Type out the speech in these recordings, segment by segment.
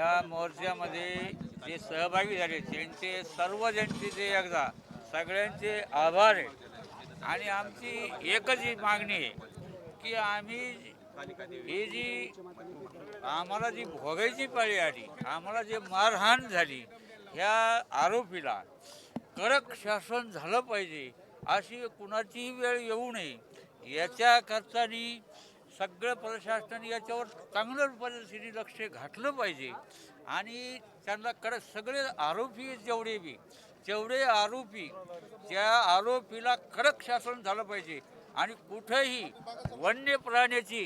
या मोर्चामध्ये जे सहभागी झाले त्यांचे सर्व ज्यांचे जे एकदा सगळ्यांचे आभार आहे. आणि आमची एकच ही मागणी आहे की आम्ही ही जी आम्हाला जी भोगायची पाळी आली आम्हाला जे मारहाण झाली ह्या आरोपीला कडक शासन झालं पाहिजे अशी कुणाचीही वेळ येऊ नये. याच्याकरतानी सगळं प्रशासन याच्यावर चांगलं पद्धतीने लक्ष घातलं पाहिजे. आणि त्यांना कडक सगळे आरोपी जेवढे बी. तेवढे आरोपी त्या आरोपीला कडक शासन झालं पाहिजे. आणि कुठंही वन्य प्राण्याची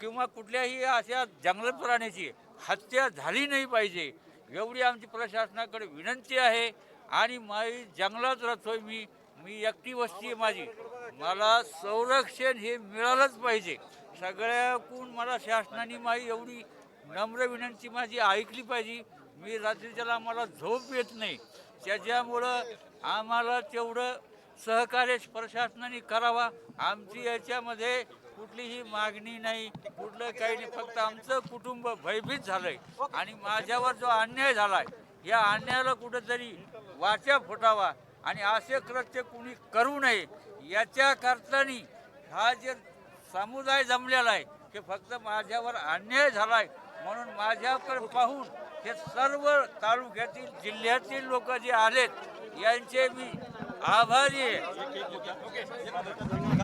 किंवा कुठल्याही अशा जंगल प्राण्याची हत्या झाली नाही पाहिजे. एवढी आमची प्रशासनाकडे विनंती आहे. आणि माझी जंगलात राहतोय मी मी एकटी वस्ती आहे माझी. मला संरक्षण हे मिळालंच पाहिजे. सगळ्याकून मला शासनाने माझी एवढी नम्र विनंती माझी ऐकली पाहिजे. मी रात्रीच्याला मला झोप येत नाही. त्याच्यामुळं आम्हाला तेवढं सहकार्य प्रशासनाने करावा. आमची याच्यामध्ये कुठलीही मागणी नाही. कुठलं काही नाही. फक्त आमचं कुटुंब भयभीत झालंय. आणि माझ्यावर जो अन्याय झालाय या अन्यायाला कुठंतरी वाचा फुटावा. आणि असे कृत्य कुणी करू नये याच्याकरतानी हा जे समुदाय जमलेला आहे की फक्त माझ्यावर अन्याय झालाय. म्हणून माझ्याकडे पाहून हे सर्व तालुक्यातील जिल्ह्यातील लोक जे आलेत यांचे मी आभारी आहे.